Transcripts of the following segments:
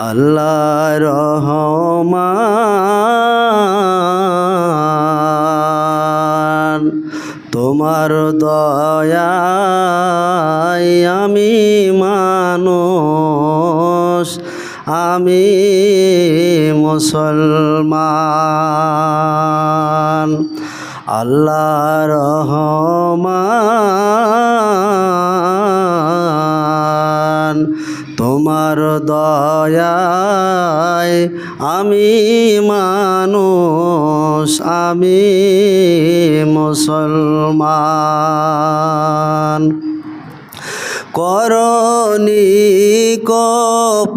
আল্লাহ রহমান তোমার দয়ায় আমি মানুষ আমি মুসলমান। আল্লাহ রহমান তোমার দয়ায় আমি মানুষ আমি মুসলমান। করণি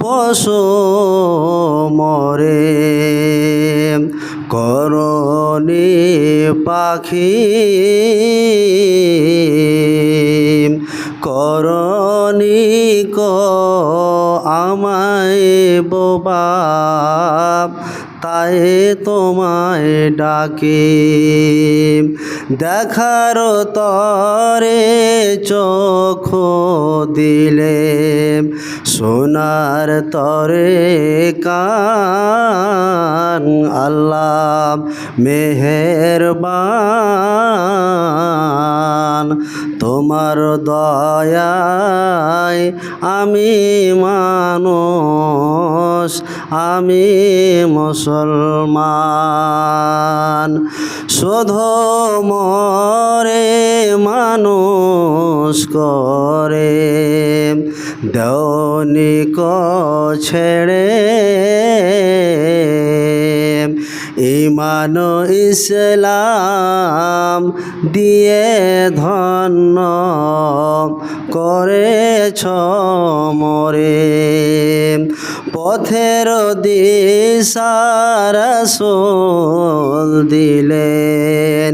পশু মরে করণি পাখি। করণি ক আমায় বোবা। তাই তোমায় ডাকে। দেখার তরে চোখ দিলে সোনার তরে কান আল্লাহ মেহেরবান। তোমার দয়ায় আমি মানুষ আমি মুসলমান। শুধু মরে মানুষ করে দৌনিক ছেড়ে ইমান ইসলাম দিয়ে ধন্য করেছ মরে। পথের দিশার সোল দিলেন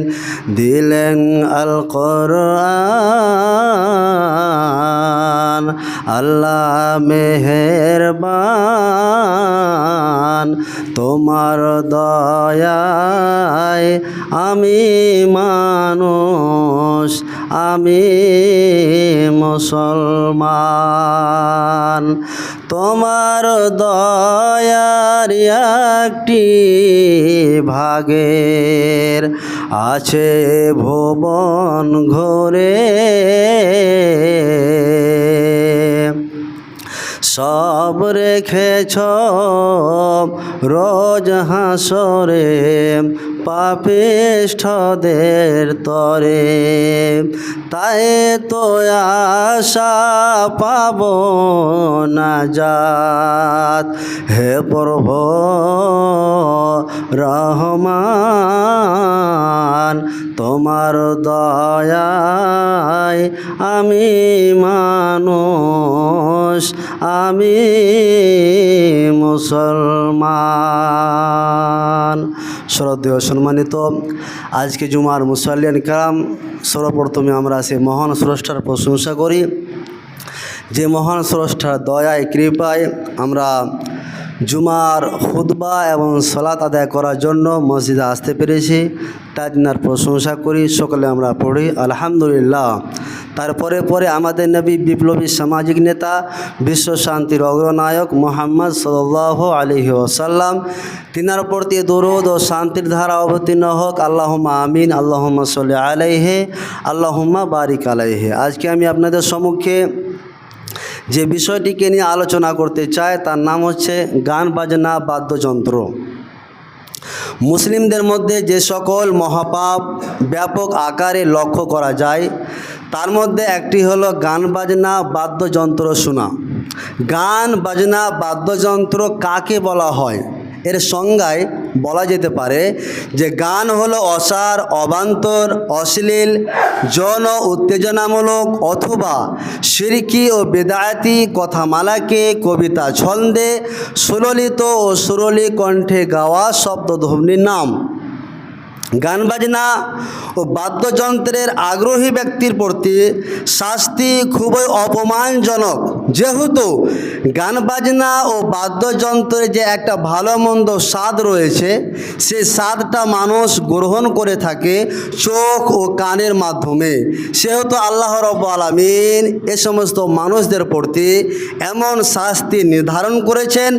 দিলেন আল কোরআন আল্লাহ মেহেরবান, তোমার দয়ায় আমি মানুষ আমি মুসলমান। তোমার দয়ার একটি ভাগের আছে ভুবন ঘরে। সব রেখেছ, রোজ হাসরে পাপিষ্ঠদের তরে। তাই তো আশা পাব না যাত হে প্রভু রহমান তোমার দয়ায় আমি মানুষ, আমি মুসলমান। শ্রদ্ধেয় সম্মানিত, আজকে জুমার মুসাল্লিয়ান কালাম সর্বপ্রথমে আমরা সে মহান স্রষ্টার প্রশংসা করি। যে মহান স্রষ্টার দয়ায়, কৃপায় আমরা জুমার খুতবা এবং সলাত আদায় করার জন্য মসজিদে আসতে পেরেছি। তাই তিনার প্রশংসা করি, সকলে আমরা পড়ি, আলহামদুলিল্লাহ। তারপরে পরে আমাদের নবী বিপ্লবী সামাজিক নেতা, বিশ্ব শান্তির অগ্রনায়ক মোহাম্মদ সাল্লাহ আলহি ওসাল্লাম তিনার প্রতি দরুদ ও শান্তির ধারা অবতীর্ণ হোক আল্লাহমা আমিন আল্লাহমা সাল্লি আলাইহে, আল্লাহম্মা বারিক আলাইহে। আজকে আমি আপনাদের সম্মুখে যে বিষয়টিকে নিয়ে আলোচনা করতে চায়, তার নাম হচ্ছে গান বাজনা বাদ্যযন্ত্র। মুসলিমদের মধ্যে যে সকল মহাপাপ ব্যাপক আকারে লক্ষ্য করা যায়, তার মধ্যে একটি হলো গান বাজনা বাদ্যযন্ত্র শোনা। গান বাজনা বাদ্যযন্ত্র কাকে বলা হয়? এর সংজ্ঞায় বলা যেতে পারে যে গান হলো অসার, অবান্তর, অশ্লীল জন উত্তেজনামূলক অথবা সিরকি ও বেদায়াতি কথামালাকে কবিতা ছন্দে সুললিত ও সুরলি কণ্ঠে গাওয়া শব্দধ্বনির নাম। গান বাজনা ও বাদ্যযন্ত্রের আগ্রহী ব্যক্তির প্রতি শাস্তি খুবই অপমানজনক। যেহেতু গান বাজনা ও বাদ্যযন্ত্রের যে একটা ভালো মন্দ স্বাদ রয়েছে সেই স্বাদটা মানুষ গ্রহণ করে থাকে চোখ ও কানের মাধ্যমে। সেহেতু আল্লাহ রব আলমিন এ সমস্ত মানুষদের প্রতি এমন শাস্তি নির্ধারণ করেছেন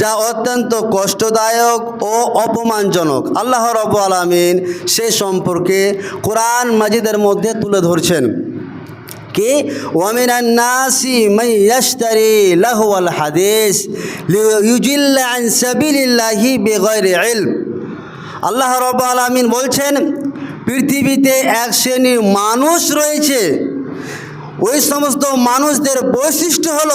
যা অত্যন্ত কষ্টদায়ক ও অপমানজনক। আল্লাহ রব আলমিন করেছেন, সে সম্পর্কে কোরআন মাজিদের মধ্যে তুলে ধরছেন। কি? ওয়ামিনান নাসি আল্লাহ রাব্বুল আলামিন বলছেন, পৃথিবীতে এক শ্রেণির মানুষ রয়েছে ওই সমস্ত মানুষদের বৈশিষ্ট্য হল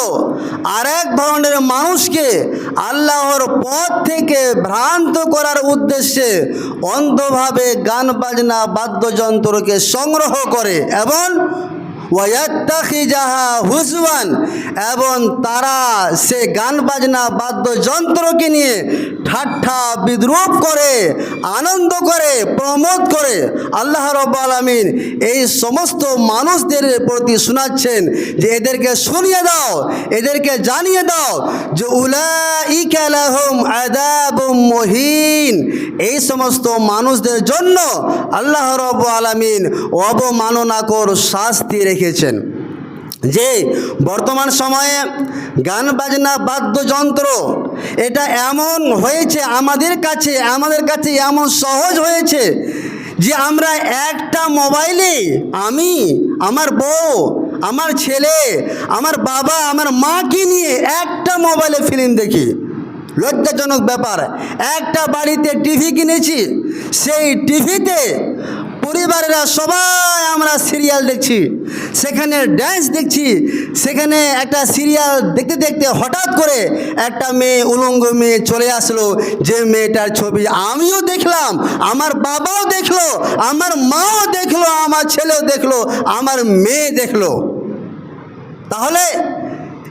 আর এক ধরনের মানুষকে আল্লাহর পথ থেকে ভ্রান্ত করার উদ্দেশ্যে অন্ধভাবে গান বাজনা, বাদ্যযন্ত্রকে সংগ্রহ করে। এবং ওয়াত্তাখিজাহা হুসওয়ান এবং তারা সে গান বাজনা, বাদ্যযন্ত্রকে নিয়ে ঠাট্টা, বিদ্রুপ করে, আনন্দ করে, প্রমোদ করে। আল্লাহ রব আলমিন এই সমস্ত মানুষদের প্রতি শোনাচ্ছেন যে এদেরকে শুনিয়ে দাও, এদেরকে জানিয়ে দাও যে উলা ইকালাহম আদাবুম মহিন। এই সমস্ত মানুষদের জন্য আল্লাহ রব আলমিন অবমাননাকর শাস্তি রেখেছেন। যে বর্তমান সময়ে গান বাজনা বাদ্যযন্ত্র, এটা এমন হয়েছে আমাদের কাছে আমাদের কাছে এমন সহজ হয়েছে যে আমরা একটা মোবাইলে আমি, আমার বউ আমার ছেলে, আমার বাবা, আমার মাকে নিয়ে একটা মোবাইলে ফিল্ম দেখি। লজ্জাজনক ব্যাপার, একটা বাড়িতে টিভি কিনেছি, সেই টিভিতে পরিবারেরা সবাই আমরা সিরিয়াল দেখছি। সেখানে ড্যান্স দেখছি, সেখানে একটা সিরিয়াল দেখতে দেখতে হঠাৎ করে একটা মেয়ে, উলঙ্গ মেয়ে চলে আসলো। যে মেয়েটার ছবি আমিও দেখলাম, আমার বাবাও দেখল, আমার মাও দেখল, আমার ছেলেও দেখল, আমার মেয়ে দেখল। তাহলে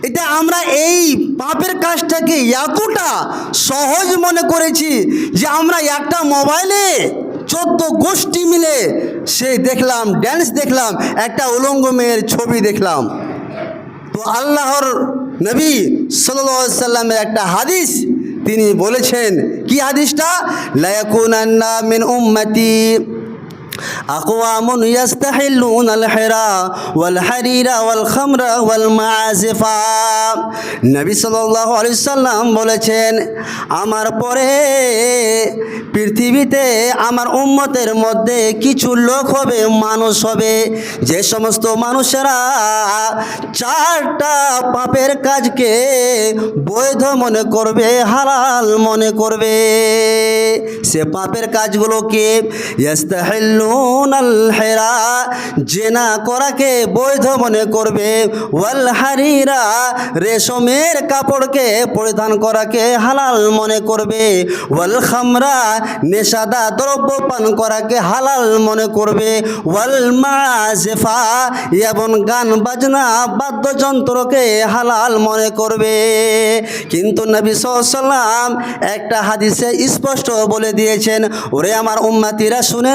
এটা আমরা এই পাপের কাজটাকে এতটা সহজ মনে করেছি যে আমরা একটা মোবাইলে চোদ্দ গোষ্ঠী মিলে সে দেখলাম ড্যান্স দেখলাম, একটা উলঙ্গ মেয়ের ছবি দেখলাম। তো আল্লাহর নবী সাল্লা সাল্লামের একটা হাদিস, তিনি বলেছেন, কি হাদিসটা? লায়াকুনান্না মিন উম্মতি। أقوام يستحلون الحرى والحرير والخمر والمعازف নবী সাল্লাল্লাহু আলাইহি সাল্লাম বলেছেন আমার পরে পৃথিবীতে আমার উম্মতের মধ্যে কিছু লোক হবে মানুষ হবে যে সমস্ত মানুষেরা চারটা পাপের কাজকে বৈধ মনে করবে হালাল মনে করবে সে পাপের কাজগুলোকে ইয়াস্তাহিল্লুন আল হেরা জেনা করাকে বৈধ মনে করবে। ওয়াল হারিরা রেশমের কাপড়কে পরিধান করাকে হালাল মনে করবে। ওয়াল খামরা নেশাদা দ্রব্য পান করাকে হালাল মনে করবে। ওয়াল মাজেফা এবং গান বাজনা বাদ্যযন্ত্রকে হালাল মনে করবে। কিন্তু নবী সাল্লাম একটা হাদিসে স্পষ্ট বলে দিয়েছেন, ওরে আমার উম্মাতিরা শুনে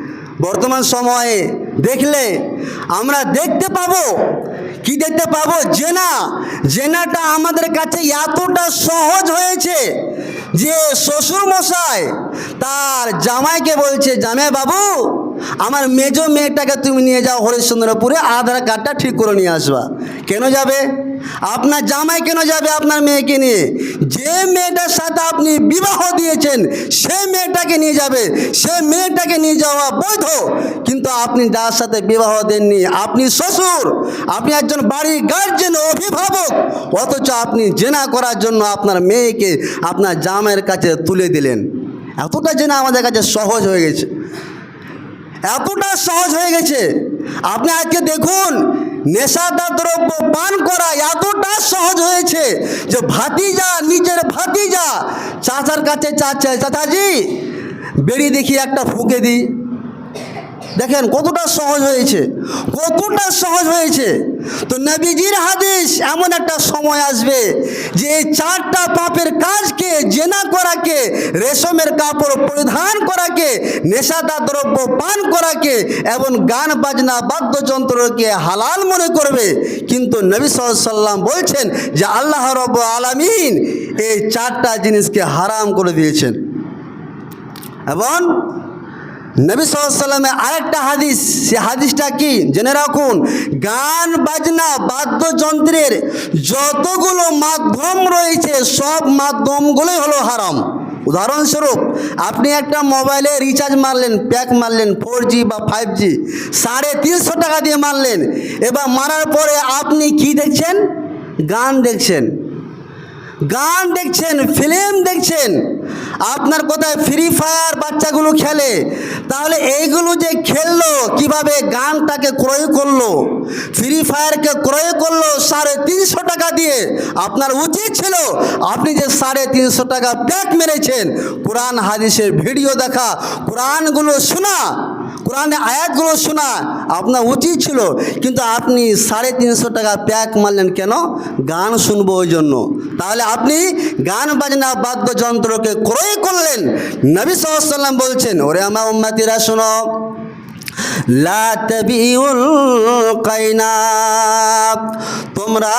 বর্তমান সময়ে দেখলে আমরা দেখতে পাবো, কি দেখতে পাবো? জেনা, জেনাটা আমাদের কাছে এতটা সহজ হয়েছে যে শ্বশুর মশাই তার জামাইকে বলছে জামাই বাবু আমার মেজ মেয়েটাকে তুমি নিয়ে যাও হরিশ্চন্দ্রপুরে, আধার কার্ডটা ঠিক করে নিয়ে আসবা। কেন যাবে? আপনার জামাই কেন যাবে আপনার মেয়েকে নিয়ে? যে মেয়েটার সাথে আপনি বিবাহ দিয়েছেন, সে মেয়েটাকে নিয়ে যাবে। সে মেয়েটাকে নিয়ে যাওয়া বৈধ। কিন্তু আপনি যার সাথে বিবাহ দেননি, আপনি শ্বশুর, আপনি একজন বাড়ির গার্জেন অভিভাবক, অথচ আপনি জেনা করার জন্য আপনার মেয়েকে আপনার জামাইয়ের কাছে তুলে দিলেন। এতটা জেনা আমাদের কাছে সহজ হয়ে গেছে। এতটা সহজ হয়ে গেছে। আপনি আজকে দেখুন, নেশাদার দ্রব্য পান করা এতটা সহজ হয়েছে যে ভাতিজা, নিজের ভাতিজা, চাচার কাছে চাচ্ছে চাচাজি, বেরিয়ে দেখি একটা ফুঁকে দিই। দেখেন কতটা সহজ হয়েছে, কতটা সহজ হয়েছে। তো নবীজির হাদিস এমন একটা সময় আসবে যে এই চারটা পাপের কাজকে, জেনা করাকে, রেশমের কাপড় পরিধান করাকে নেশাদার দ্রব্য পান করাকে এবং গান বাজনা, বাদ্যযন্ত্রকে হালাল মনে করবে। কিন্তু নবী সাল্লাম বলছেন যে আল্লাহ রব আলামিন এই চারটা জিনিসকে হারাম করে দিয়েছেন। এবং নবী সাল্লামের আরেকটা হাদিস, সে হাদিসটা কি? জেনে রাখুন, গান, বাজনা, বাদ্যযন্ত্রের যতগুলো মাধ্যম রয়েছে, সব মাধ্যমগুলোই হলো হারাম। উদাহরণস্বরূপ, আপনি একটা মোবাইলে রিচার্জ মারলেন, প্যাক মারলেন ফোর বা ফাইভ জি সাড়ে তিনশো টাকা দিয়ে মারলেন, এবার মারার পরে আপনি কি দেখছেন? গান দেখছেন। গান দেখছেন, ফিল্ম দেখছেন। আপনার কোথায় ফ্রি ফায়ার বাচ্চাগুলো খেলে, তাহলে এইগুলো যে খেললো, কীভাবে গানটাকে ক্রয় করল ফ্রি ফায়ারকে ক্রয় করল সাড়ে তিনশো টাকা দিয়ে, আপনার উচিত ছিল আপনি যে সাড়ে তিনশো টাকা প্যাক মেরেছেন। কোরআন হাদিসের ভিডিও দেখা কোরআনগুলো শোনা কোরআনে আয়াতগুলো শোনা আপনার উচিত ছিল, কিন্তু আপনি সাড়ে তিনশো টাকা প্যাক মারলেন কেন? গান শুনব ওই জন্য। তাহলে আপনি গান বাজনা বাদ্যযন্ত্রকে ক্রয় করলেন। নবী সাল্লাম বলছেন, ওরে আমার উম্মাতিরা শোনো। লা তাবিউল কাইনাব তোমরা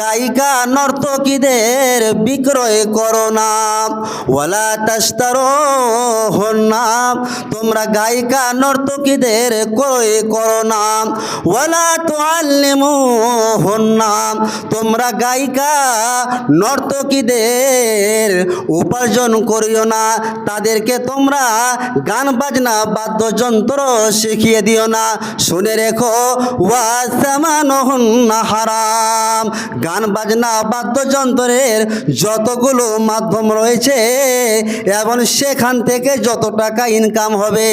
গায়িকা নর্তকীদের বিক্রয় করো না। ওয়ালা তাস্তারো হন্না তোমরা গায়িকা নর্তকীদের ক্রয় করো না। ওয়ালা তুআল্লিমু হন্না তোমরা গায়িকা নর্তকীদের উপার্জন করিও না। তাদেরকে তোমরা গান বাজনা, বাদ্যযন্ত্র শিখিয়ে দিও না। শুনে রেখো হারাম। গান, বাজনা, বাদ্যযন্ত্রের যতগুলো মাধ্যম রয়েছে, এবং সেখান থেকে যত টাকা ইনকাম হবে,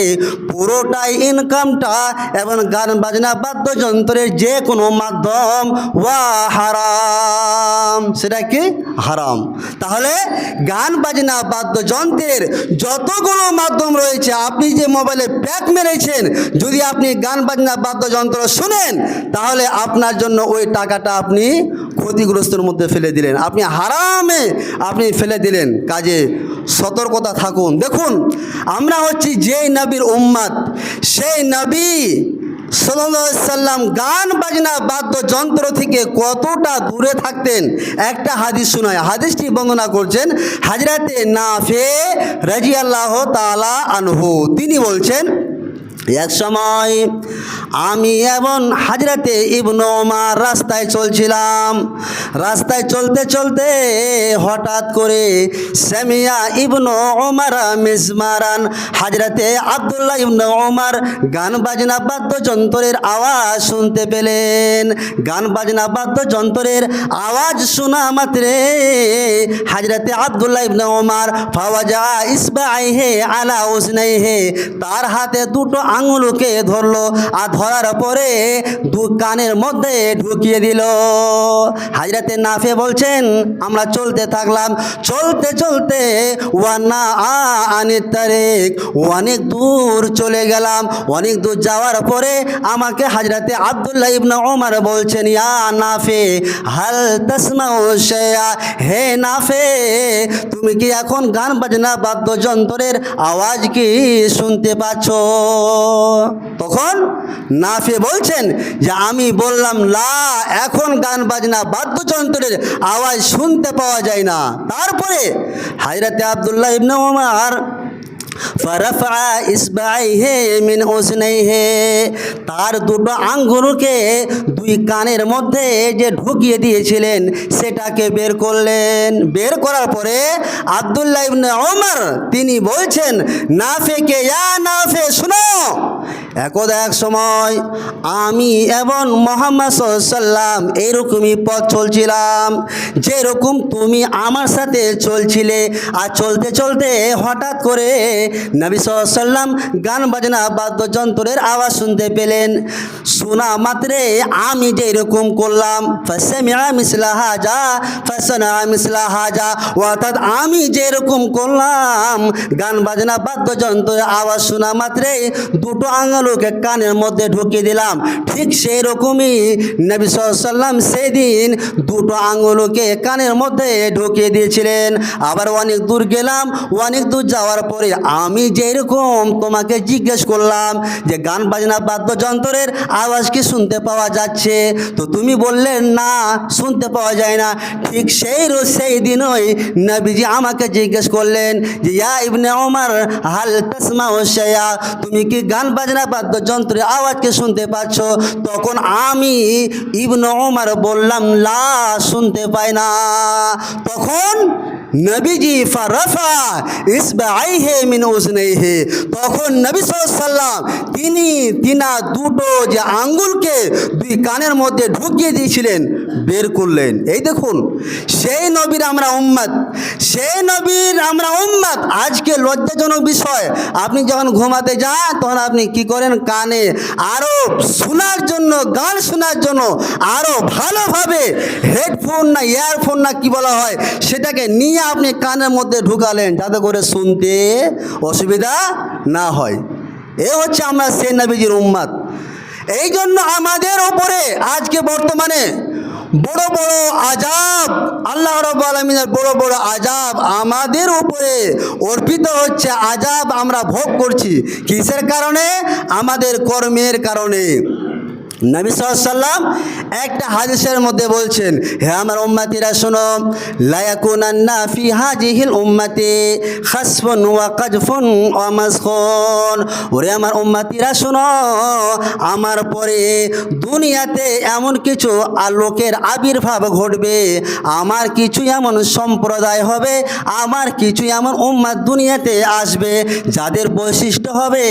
পুরোটাই ইনকামটা এবং গান, বাজনা, বাদ্যযন্ত্রের যে কোনো মাধ্যম, ওয়া হারাম। সেটা কি? হারাম। তাহলে গান, বাজনা, বাদ্যযন্ত্রের যতগুলো মাধ্যম রয়েছে, আপনি যে মোবাইলে প্যাক মেরেছেন যদি আপনি গান বাজনা বাদ্যযন্ত্র শুনেন, তাহলে আপনার জন্য ওই টাকাটা আপনি ক্ষতিগ্রস্তের মধ্যে ফেলে দিলেন। আপনি হারামে আপনি ফেলে দিলেন। কাজে সতর্কতা থাকুন। দেখুন, আমরা হচ্ছি যেই নবীর উম্মাদ, সেই নবী সাল্লাম গান বাজনা বাদ্যযন্ত্র থেকে কতটা দূরে থাকতেন? একটা হাদিস শোনায়। হাদিসটি বর্ণনা করছেন হাজরাতে নাফে রাজি আল্লাহ তালা আনহু। তিনি বলছেন এক সময় আমি এবং হাজরাতে ইবনু ওমার রাস্তায় চলছিলাম। রাস্তায় চলতে চলতে হঠাৎ করে সেমিয়া ইবনু ওমার মিসমারান হাজরাতে আবদুল্লাহ ইবনু ওমার গান বাজনা বাদ্যযন্ত্রের আওয়াজ শুনতে পেলেন। গান বাজনা বাদ্যযন্ত্রের আওয়াজ শোনা মাত্রে হাজরাতে আবদুল্লাহ ইবনু ওমার ফাওয়াজা ইসবাই হে আলা উসনাই হে তার হাতে দুটো আঙুলকে ধরলো আর ধরার পরে দু কানের মধ্যে ঢুকিয়ে দিল। হাজরাতে নাফে বলছেন, আমরা চলতে থাকলাম, চলতে চলতে ওয়ান্না আনের তারেক অনেক দূর চলে গেলাম, অনেক দূর যাওয়ার পরে আমাকে হাজরাতে আবদুল্লাহ ইবনা ওমার বলছেন, ইয়া নাফে, হাল তসমাউ শেয়া হে নাফে, তুমি কি এখন গান বাজনা বাদ্যযন্ত্রের আওয়াজ কি শুনতে পাচ্ছ? তখন নাফে বলছেন যে আমি বললাম, লা, এখন গান বাজনা বাদ্যযন্ত্রের আওয়াজ শুনতে পাওয়া যায় না। তারপরে হাজরাতে আবদুল্লাহ ইবনে ওমর ফারাফা ইসবাইহে মিন ওসনাইহে তার দুটো আঙ্গুলকে দুই কানের মধ্যে যে ঢুকিয়ে দিয়েছিলেন, সেটাকে বের করলেন। বের করার পরে আবদুল্লাহ ইবনে ওমর তিনি বলছেন, নাফেকে, ইয়া নাফে, শুনো, একদা এক সময় আমি এবং মোহাম্মদ সাল্লাম এইরকমই পথ চলছিলাম। যেরকম তুমি আমার সাথে চলছিলে, আর চলতে চলতে হঠাৎ করে নবী সাল্লাম গান বাজনা বাদ্যযন্ত্রের আওয়াজ শুনতে পেলেন। শোনা মাত্রে আমি যেরকম করলাম ফাসমিয়া মিসলা হাজা ফাসনা হাজা, অর্থাৎ আমি যেরকম করলাম, গান বাজনা বাদ্যযন্ত্রের আওয়াজ শোনা মাত্রে দুটো আঙুলকে কানের মধ্যে ঢুকিয়ে দিলাম। ঠিক সেই রকমই নবী সাল্লাম সেদিন দুটো আঙুলকে কানের মধ্যে ঢুকিয়ে দিয়েছিলেন। আবার অনেক দূর গেলাম, অনেক দূর যাওয়ার পরে আমি যেরকম তোমাকে জিজ্ঞেস করলাম যে গান বাজনা বাদ্যযন্ত্রের আওয়াজ কি শুনতে পাওয়া যাচ্ছে, তো তুমি বললে, না, শুনতে পাওয়া যায় না। ঠিক সেই রোজ সেই দিনই নবীজি আমাকে জিজ্ঞেস করলেন যে, ইয়া ইবনে ওমর, হাল তাসমা ওশায়া তুমি কি গান বাজনা বাদ্যযন্ত্রের আওয়াজকে শুনতে পাচ্ছ? তখন আমি ইবনে ওমর বললাম, লা, শুনতে পাই না। তখন নবীজি ফারফা ইসবাইহে মিন উজনাইহে তখন নবী সাল্লাম তিনি তিনা দুটো যে আঙ্গুলকে দুই কানের মধ্যে ঢুকিয়ে দিয়েছিলেন, বের করলেন। এই দেখুন, সেই নবীর আমরা উম্মত, সেই নবীর আমরা উম্মত। আজকে লজ্জাজনক বিষয়, আপনি যখন ঘুমাতে যান, তখন আপনি কি করেন? কানে আরও শোনার জন্য, গান শোনার জন্য আরও ভালোভাবে হেডফোন না, ইয়ারফোন না, কি বলা হয়, সেটাকে নিয়ে আপনি কানের মধ্যে ঢুকালেন যাতে করে শুনতে অসুবিধা না হয়। এ হচ্ছে আমরা সে নবীজির উম্মাদ এই জন্য আমাদের ওপরে আজকে বর্তমানে বড় বড় আজাব আল্লাহ রব আলমিনের বড় বড় আজাব আমাদের উপরে অর্পিত হচ্ছে। আজাব আমরা ভোগ করছি। কিসের কারণে? আমাদের কর্মের কারণে। নবী সাল্লাম একটা হাদিসের মধ্যে বলছেন, হে আমার উম্মাতিরা, শোনো লায়াকুনান্না ফি হাজিহিল উম্মাতি খাসফুন ওয়া কাজফুন ওয়া মাসখুন। ওরে আমার উম্মাতিরা, শোনো, আমার পরে দুনিয়াতে এমন কিছু আলোকের আবির্ভাব ঘটবে, আমার কিছু এমন সম্প্রদায় হবে, আমার কিছু এমন উম্মাদ দুনিয়াতে আসবে, যাদের বৈশিষ্ট্য হবে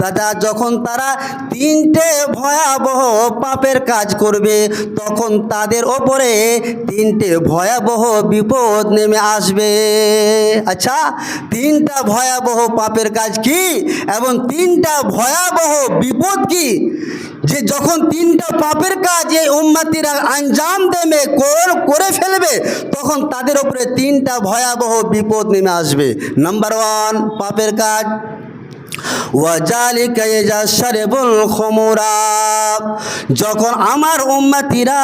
দাদা যখন তারা তিনটে ভয়াবহ পাপের কাজ করবে, তখন তাদের ওপরে তিনটে ভয়াবহ বিপদ নেমে আসবে। আচ্ছা তিনটা ভয়াবহ পাপের কাজ কি? এবং তিনটা ভয়াবহ বিপদ কি? যে যখন তিনটা পাপের কাজ এই উম্মাতিরা আঞ্জাম দেবে, কর, করে ফেলবে, তখন তাদের উপরে তিনটা ভয়াবহ বিপদ নেমে আসবে। নাম্বার ওয়ান পাপের কাজ। যখন আমার উম্মতিরা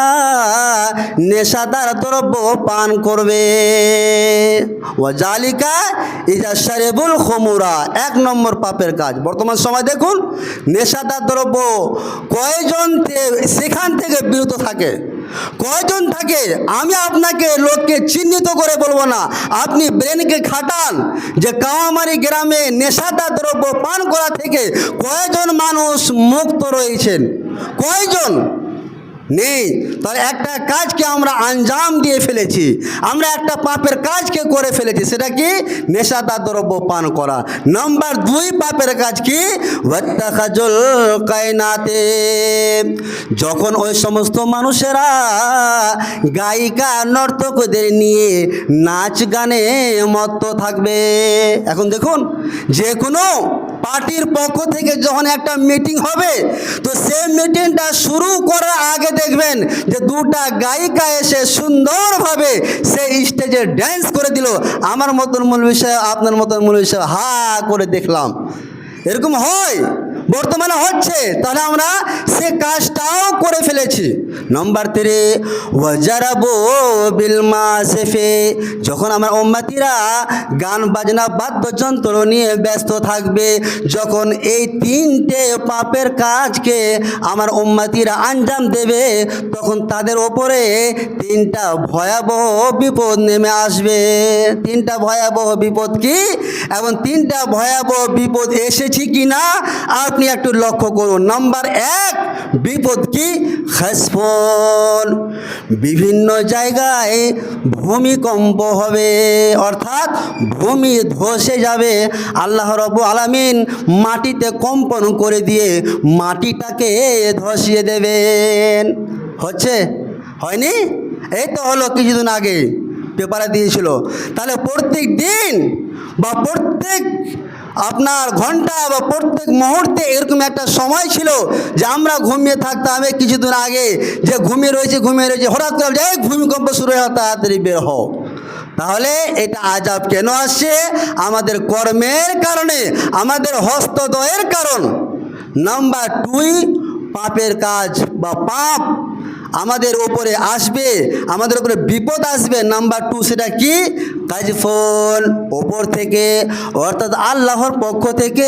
নেশাদার দ্রব্য পান করবে, ওয়াজালিকা ইয়াশরাবুল খুমুরা, এক নম্বর পাপের কাজ। বর্তমান সময় দেখুন, নেশাদার দ্রব্য কয়জন সেখান থেকে বিরত থাকে। কয়জন থাকে? আমি আপনাকে লোককে চিহ্নিত করে বলব না। আপনি ব্রেনকে খাটান যে কাওয়ামারি গ্রামে নেশাদার দ্রব্য পান করা থেকে কয়জন মানুষ মুক্ত রয়েছেন? কয়জন? নেই। তাহলে একটা কাজকে আমরা আঞ্জাম দিয়ে ফেলেছি। আমরা একটা পাপের কাজকে করে ফেলেছি। সেটা কি? নেশাদার দ্রব্য পান করা। নাম্বার দুই পাপের কাজ কি? কায়নাতে। যখন ওই সমস্ত মানুষেরা গায়িকা, নর্তকদের নিয়ে নাচ গানে মত্ত থাকবে। এখন দেখুন, যে কোনো পার্টির পক্ষ থেকে যখন একটা মিটিং হবে, তো সেই মিটিংটা শুরু করার আগে দেখবেন যে দুটা গায়িকা এসে সুন্দরভাবে সেই স্টেজে ড্যান্স করে দিল। আমার মতন মূল বিষয়ে, আপনার মতন মূল বিষয়ে হা করে দেখলাম। এরকম হয়? বর্তমানে হচ্ছে, তাহলে আমরা সে কাজটাও করে ফেলেছি। নম্বর তিরে ওয়াজারাবো বিলমা সেফে যখন আমার ওম্মাতিরা গান বাজনা বাদ্যযন্ত্র নিয়ে ব্যস্ত থাকবে, যখন এই তিনটে পাপের কাজকে আমার ওম্মাতিরা আঞ্জাম দেবে, তখন তাদের ওপরে তিনটা ভয়াবহ বিপদ নেমে আসবে। তিনটা ভয়াবহ বিপদ কি? এবং তিনটা ভয়াবহ বিপদ এসেছে কি না আর আপনি একটু লক্ষ্য করুন। নাম্বার এক, বিপদ কি? খাসফল বিভিন্ন জায়গায় ভূমিকম্প হবে, অর্থাৎ ভূমি ধসে যাবে। আল্লাহ রব আলামিন মাটিতে কম্পন করে দিয়ে মাটিটাকে ধসিয়ে দেবেন। হচ্ছে? হয়নি? এই তো হলো কিছুদিন আগে, পেপারে দিয়েছিল। তাহলে প্রত্যেক দিন বা প্রত্যেক আপনার ঘণ্টা বা প্রত্যেক মুহূর্তে এরকম একটা সময় ছিল যে আমরা ঘুমিয়ে থাকতাম। কিছুদিন আগে যে ঘুমিয়ে রয়েছে ঘুমিয়ে রয়েছে, হঠাৎ করে যে ভূমিকম্প শুরু হয়ে তাড়াতাড়ি বের হও। তাহলে এটা আজাব কেন আসছে? আমাদের কর্মের কারণে, আমাদের হস্তদয়ের কারণ। নাম্বার টুই পাপের কাজ বা পাপ আমাদের উপরে আসবে, আমাদের উপরে বিপদ আসবে। নাম্বার টু সেটা কি? কাজফল ওপর থেকে, অর্থাৎ আল্লাহর পক্ষ থেকে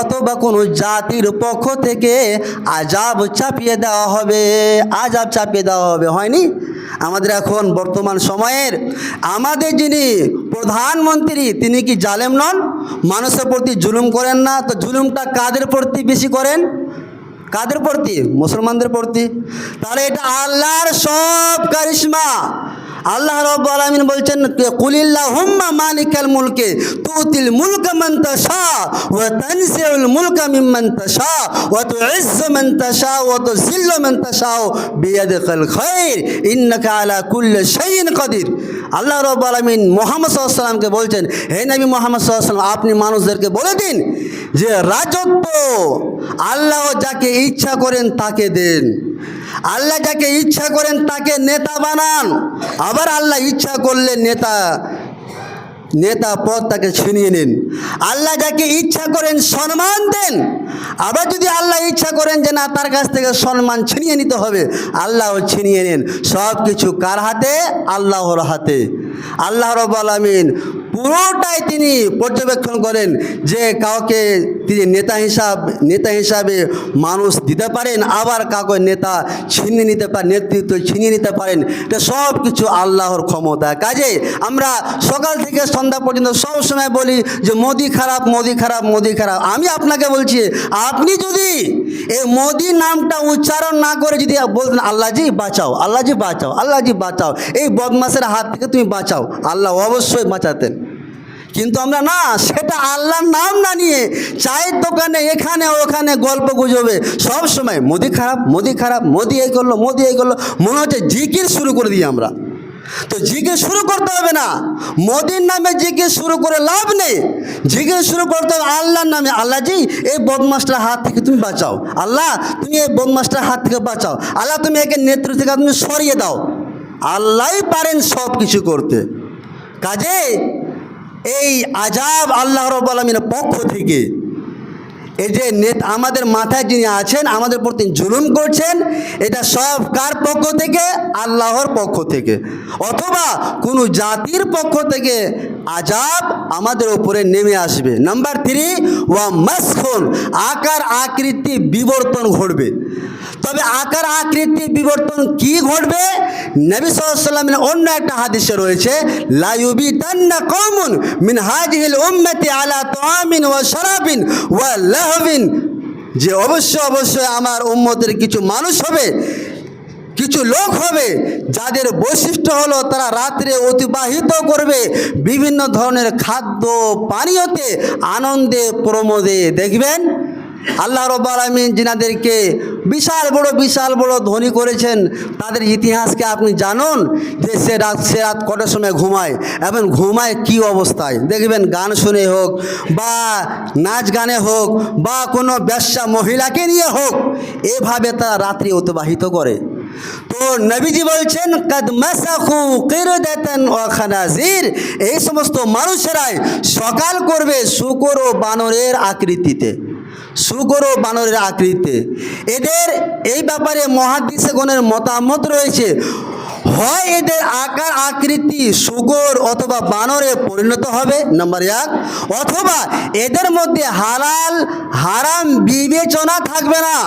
অথবা কোনো জাতির পক্ষ থেকে আজাব চাপিয়ে দেওয়া হবে। আজাব চাপিয়ে দেওয়া হবে, হয়নি? আমাদের এখন বর্তমান সময়ের আমাদের যিনি প্রধানমন্ত্রী, তিনি কি জালেম নন? মানুষের প্রতি জুলুম করেন না। তো জুলুমটা কাদের প্রতি বেশি করেন? কাদের প্রতি? মুসলমানদের প্রতি। তাহলে এটা আল্লাহর সব কারিশমা। আল্লাহ রব আলমিন বলছেন কুলিল্লাহ হুম্মা মালিকাল মুলকে, তুতিল মুলক মান তাশা, ওয়া তানসিউল মুলকা মিম্মান তাশা, ওয়া তুইজ্জু মান তাশা, ওয়া তুযিল্লু মান তাশা, বিয়াদিকাল খায়র ইন্নাকা আলা কুল্লি শাইইন কাদির। আল্লাহ রব আলমিন মোহাম্মদ সাল্লামকে বলছেন, হে নবী মোহাম্মদ সাল্লাম আপনি মানুষদেরকে বলে দিন যে রাজত্ব আল্লাহ যাকে ইচ্ছা করেন তাকে দেন। আল্লাহ যাকে ইচ্ছা করেন তাকে নেতা বানান। আবার আল্লাহ ইচ্ছা করলে নেতা নেতা পদ তাকে ছিনিয়ে নিন। আল্লাহ যাকে ইচ্ছা করেন সম্মান দেন। আবার যদি আল্লাহ ইচ্ছা করেন যে না, তার কাছ থেকে সম্মান ছিনিয়ে নিতে হবে আল্লাহ ছিনিয়ে নিন। সব কিছু কার হাতে? আল্লাহর হাতে। আল্লাহ রব আলমিন পুরোটাই তিনি পর্যবেক্ষণ করেন যে কাউকে তিনি নেতা হিসাব, নেতা হিসাবে মানুষ দিতে পারেন, আবার কাউকে নেতা ছিনিয়ে নিতে পারেন নেতৃত্ব ছিনিয়ে নিতে পারেন। এটা সব কিছু আল্লাহর ক্ষমতা। কাজে আমরা সকাল থেকে সন্ধ্যা পর্যন্ত সব সময় বলি যে মোদি খারাপ মোদি খারাপ মোদি খারাপ। আমি আপনাকে বলছি, আপনি যদি এই মোদি নামটা উচ্চারণ না করে যদি বলতেন, আল্লাহজি বাঁচাও আল্লাহজি বাঁচাও আল্লাহজি বাঁচাও, এই বদমাসের হাত থেকে তুমি বাঁচাও, আল্লাহ অবশ্যই বাঁচাতেন। কিন্তু আমরা না, সেটা আল্লাহর নাম না নিয়ে চায়ের দোকানে এখানে ওখানে গল্প গুজবে। সব সময় মোদি খারাপ মোদি খারাপ, মোদি এই করল, মোদি এই করল, মনে হচ্ছে জিকির শুরু করে দিই আমরা। তো জিজ্ঞেস শুরু করতে হবে না। মোদির নামে জিজ্ঞেস শুরু করে লাভ নেই। জিজ্ঞেস শুরু করতে হবে আল্লাহর নামে। আল্লাহ জি, এই বদমাসটার হাত থেকে তুমি বাঁচাও। আল্লাহ, তুমি এই বদমাসটার হাত থেকে বাঁচাও। আল্লাহ, তুমি একে নেতৃত্ব থেকে তুমি সরিয়ে দাও। আল্লাহই পারেন সব কিছু করতে। কাজে এই আজাব আল্লাহ রব আলমিনের পক্ষ থেকে এই যে নেত আমাদের মাথায় যিনি আছেন, আমাদের প্রতি জুলুম করছেন, এটা সব কার পক্ষ থেকে? আল্লাহর পক্ষ থেকে। অথবা কোনো জাতির পক্ষ থেকে আজাব আমাদের উপরে নেমে আসবে। নাম্বার থ্রি ওয়া মাসখন, আকার আকৃতি বিবর্তন ঘটবে। তবে আকার আকৃতি বিবর্তন কি ঘটবে? নবী সাল্লামের অন্য একটা হাদিসে রয়েছে লাইবি তান্না কৌমুন মিন হাজিহিল উম্মতি আলা তামিন ওয়া শারাবিন ওয়া লাহবিন। যে অবশ্যই অবশ্যই আমার উম্মতের কিছু মানুষ হবে কিছু লোক হবে যাদের বৈশিষ্ট্য হলো তারা রাত্রে অতিবাহিত করবে বিভিন্ন ধরনের খাদ্য পানীয়তে আনন্দে প্রমোদে। দেখবেন? আল্লাহ রব্বাল আলমিন যিনাদেরকে বিশাল বড় বিশাল বড় ধনী করেছেন, তাদের ইতিহাসকে আপনি জানুন যে সে রাত সে রাত কটার সময় ঘুমায় এবং ঘুমায় কি অবস্থায়। দেখবেন, গান শুনে হোক বা নাচ গানে হোক বা কোনো ব্যবসা মহিলাকে নিয়ে হোক, এভাবে তারা রাত্রি অতিবাহিত করে। তো নবীজি বলছেন, কদ মাসাখু কিরদাতান ওয়া খানাজির। এই সমস্ত মানুষেরাই সকাল করবে শুকর ও বানরের আকৃতিতে, শুকর ও বানরের আকৃতিতে। এদের এই ব্যাপারে মহাদিসগণের মতামত রয়েছে। হয় এদের আকার আকৃতি শুকর অথবা বানরে পরিণত হবে, নাম্বার এক, অথবা এদের মধ্যে হালাল, হারাম বিবেচনা থাকবে না।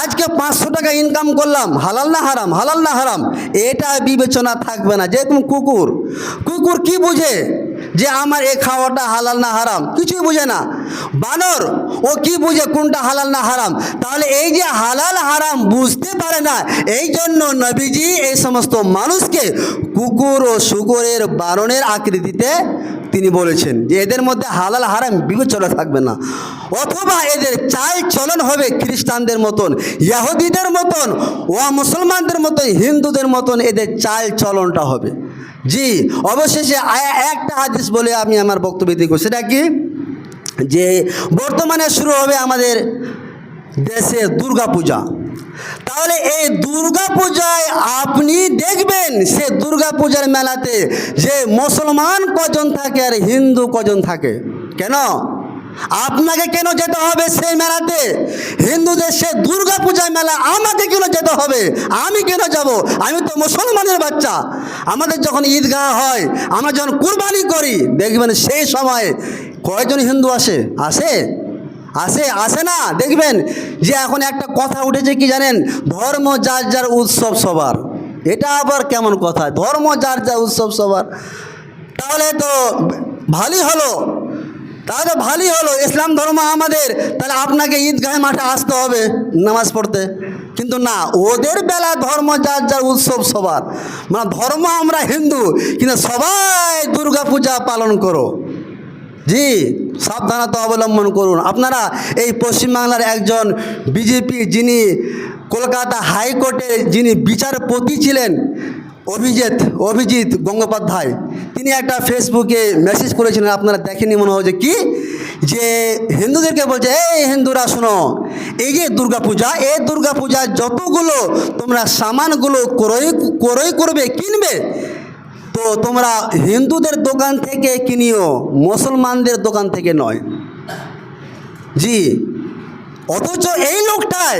আজকে পাঁচশো টাকা ইনকাম করলাম। হালাল না হারাম? হালাল না হারাম? এটা বিবেচনা থাকবে না। যেরকম কুকুর। কুকুর কি বুঝে? যে আমার এ খাওয়াটা হালাল না হারাম? কিছুই বুঝে না। বানর, ও কি বুঝে কোনটা হালাল না হারাম? তাহলে এই যে হালাল হারাম বুঝতে পারে না, এই জন্য নবীজি এই সমস্ত মানুষকে কুকুর ও শুকুরের বারণের আকৃতিতে তিনি বলেছেন যে এদের মধ্যে হালাল, হারাম বিবেচনা থাকবে না। অথবা এদের চাল চলন হবে খ্রিস্টানদের মতন, ইয়াহুদিদের মতন ও মুসলমানদের মতন, হিন্দুদের মতন এদের চাল চলনটা হবে। জি, অবশেষে একটা হাদিস বলে আমি আমার বক্তব্য দিই, সেটা কি? যে বর্তমানে শুরু হবে আমাদের দেশে দুর্গা পূজা তাহলে এই দুর্গা পূজায় আপনি দেখবেন সে দুর্গা পূজার মেলাতে যে মুসলমান কজন থাকে আর হিন্দু কজন থাকে। কেন? আপনাকে কেন যেতে হবে সেই মেলাতে? হিন্দুদের সে দুর্গা পূজার মেলা আমাকে কেন যেতে হবে? আমি কেন যাব? আমি তো মুসলমানের বাচ্চা। আমাদের যখন ঈদগাহ হয়, আমরা যখন কুরবানি করি, দেখবেন সেই সময়ে কয়জন হিন্দু আসে? আসে? আসে আসে না। দেখবেন যে এখন একটা কথা উঠেছে কি জানেন? ধর্ম যার যার উৎসব সবার। এটা আবার কেমন কথা? ধর্ম যার যার উৎসব সবার। তাহলে তো ভালোই হলো। তাহলে তো ভালোই হলো। ইসলাম ধর্ম আমাদের। তাহলে আপনাকে ঈদগাহে মাঠে আসতে হবে নামাজ পড়তে। কিন্তু না, ওদের বেলা ধর্ম যার যার উৎসব সবার। মানে ধর্ম আমরা হিন্দু, কিন্তু সবাই দুর্গা পূজা পালন করো। জি, সাবধানতা অবলম্বন করুন। আপনারা এই পশ্চিমবাংলার একজন বিজেপি যিনি কলকাতা হাইকোর্টে যিনি বিচারপতি ছিলেন, অভিজিৎ অভিজিৎ গঙ্গোপাধ্যায়, তিনি একটা ফেসবুকে মেসেজ করেছিলেন, আপনারা দেখেনি মনে হয় যে কি? যে হিন্দুদেরকে বলছে, এই হিন্দুরা শোনো, এই যে দুর্গাপূজা, এই দুর্গাপূজার যতগুলো তোমরা সামানগুলো ক্রয় ক্রয় করবে, কিনবে তো তোমরা হিন্দুদের দোকান থেকে কিনিও, মুসলমানদের দোকান থেকে নয়। জি। অথচ এই লোকটাই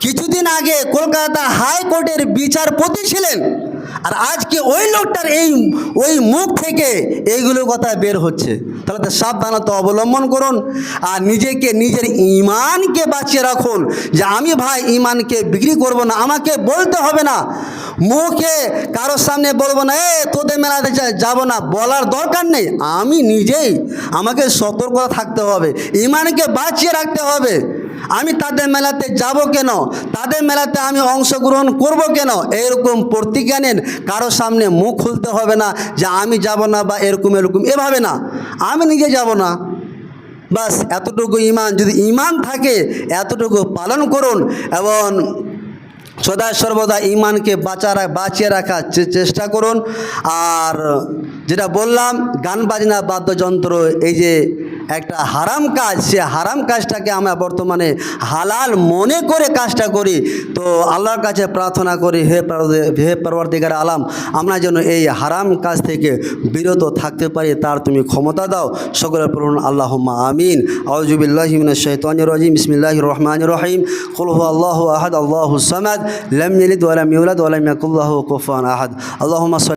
কিছুদিন আগে কলকাতা হাইকোর্টের বিচারপতি ছিলেন। আর আজকে ওই লোকটার এই, ওই মুখ থেকে এইগুলো কথা বের হচ্ছে। তাহলে তো সাবধানতা অবলম্বন করুন আর নিজেকে, নিজের ইমানকে বাঁচিয়ে রাখুন যে আমি ভাই ইমানকে বিক্রি করব না, আমাকে বলতে হবে না। মুখে কারোর সামনে বলব না, এ, তোদের মেলাতে যাব না। বলার দরকার নেই। আমি নিজেই, আমাকে সতর্কতা থাকতে হবে ইমানকে বাঁচিয়ে রাখতে হবে। আমি তাদের মেলাতে যাব কেন? তাদের মেলাতে আমি অংশগ্রহণ করব কেন? এরকম প্রতিজ্ঞা নেন কারোর সামনে মুখ খুলতে হবে না যে আমি যাব না বা এরকম এরকম। এভাবে না। আমি নিজে যাব না। বাস এতটুকু ইমান। যদি ইমান থাকে, এতটুকু পালন করুন এবং সদা সর্বদা ইমানকে বাঁচা বাঁচিয়ে রাখার চেষ্টা করুন। আর যেটা বললাম, গান বাজনা বাদ্যযন্ত্র, এই যে একটা হারাম কাজ, সে হারাম কাজটাকে আমরা বর্তমানে হালাল মনে করে কাজটা করি। তো আল্লাহর কাছে প্রার্থনা করি, হে হে পরবর্তীকার আলাম, আমরা যেন এই হারাম কাজ থেকে বিরত থাকতে পারি, তার তুমি ক্ষমতা দাও। সকলের পড়ুন আল্লাহ আমিন। আউজুবিল্লাহিমিন শৈতান রাজিম বিসমিল্লাহ রহমান রহিম। কুল হু আল্লাহ আহাদ, আল্লাহ সামাদ, লাম ইয়ালিদ ওয়ালাম ইউলাদ ওয়ালাম ইয়াকুল্লাহু কুফুয়ান আহাদ। আল্লাহুম্মা